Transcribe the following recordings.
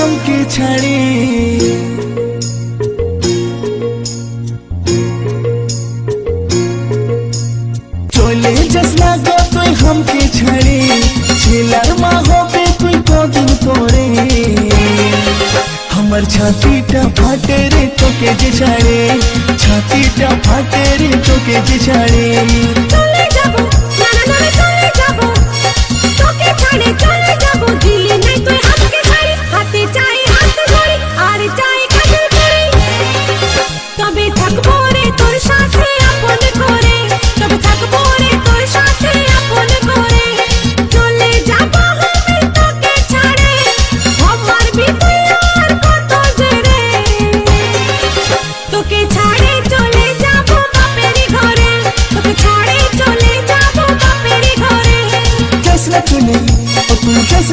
हमके छाड़ी চলে যাস না গো তুই হামকে ছাড়ে ছেলার মা হবে তুই কদিন পরে আমার ছাতিটা ফাটে রে তোকে যে ছাড়ে ছাতিটা ফাটে রে তোকে যে ছাড়ে চলে যাব না না না চলে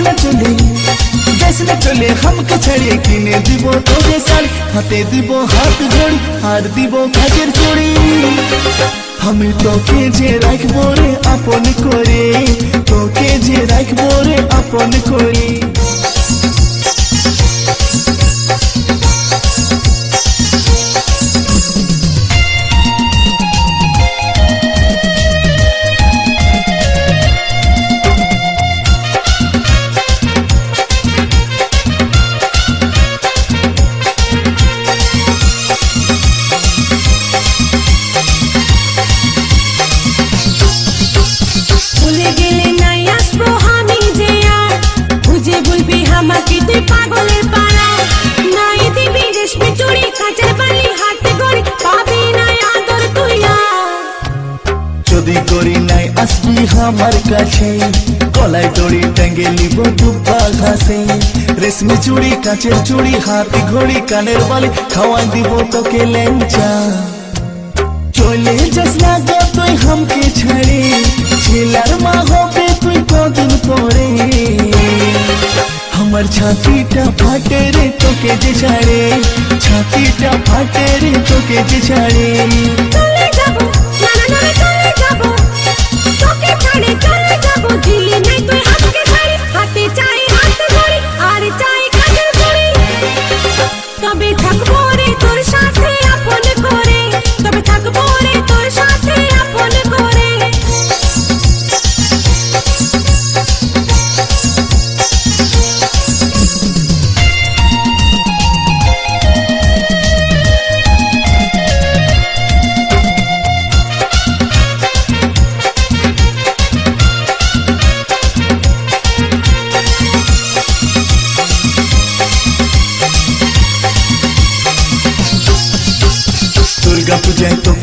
না চলি, দেশ না চলে, হামকে ছাড়িয়ে কিনে দিব শাড়ি, হাতে দিব হাত ঘড়ি আর দিব কাজের আমি তোকে যে রাখব রে, আপন আসবি আমার কাছে। গলায় দড়ি টাঙ্গে নিব দুব্বা ঘাসে। রেশমি চুড়ি, কাঁচের চুড়ি, হাত, ঘড়ি, কানের বালি, খাওয়াই দিব তোকে লেঞ্চা চলে যাস না গো তুই হামকে ছাড়ে, ছেলার মা হবে তুই কদিন পরে। আমার ছাতিটা ফাটে রে তোকে যে ছাড়ে, ছাতিটা ফাটে রে তোকে যে ছাড়ে।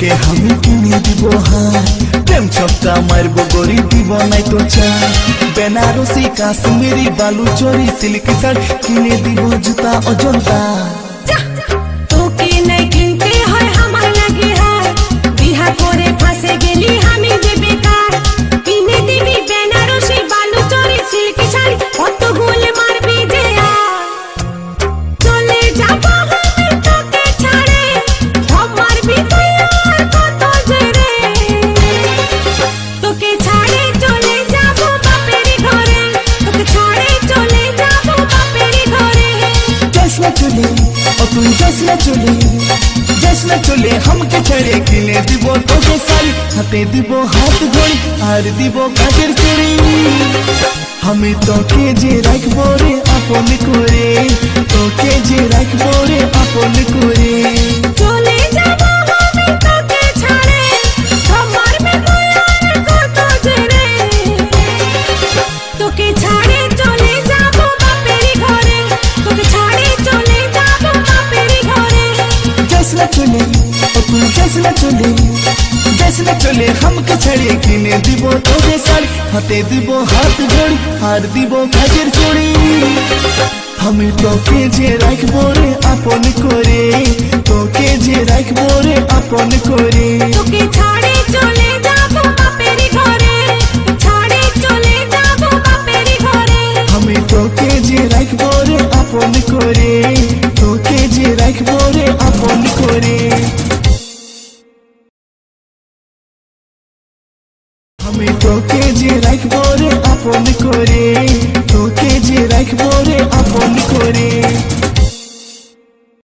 তোকে আমি কিনে দিব হাই প্রেম ছপটা মারবো গরি দিব নাই তো চা। বেনারসি, কাশ্মীরি বালু চরি সিল্ক শাড়ি কিনে দিব জুতা, অজন্তা। চলে ও তুই যাস না চলে চলে হামকে ছেড়ে কিনে দিব তোকে শাড়ি, হাতে দিব হাত ঘড়ি আর দিব কাজের চুড়ি আমি তোকে যে রাখব রে আপন করে, তোকে যে রাখব রে আপন করে। চলে না চলে না চলে হামকে ছেড়ে কিনে দিব তোকে শাড়ি হাতে দিব হাত ঘড়ি আর দিব কাজের চুড়ি আমি তোকে যে রাখব রে আপন করে তোকে যে রাখব রে আপন করে আমি তোকে যে রাখব রে আপন করে তোকে যে রাখব রে আপন করে।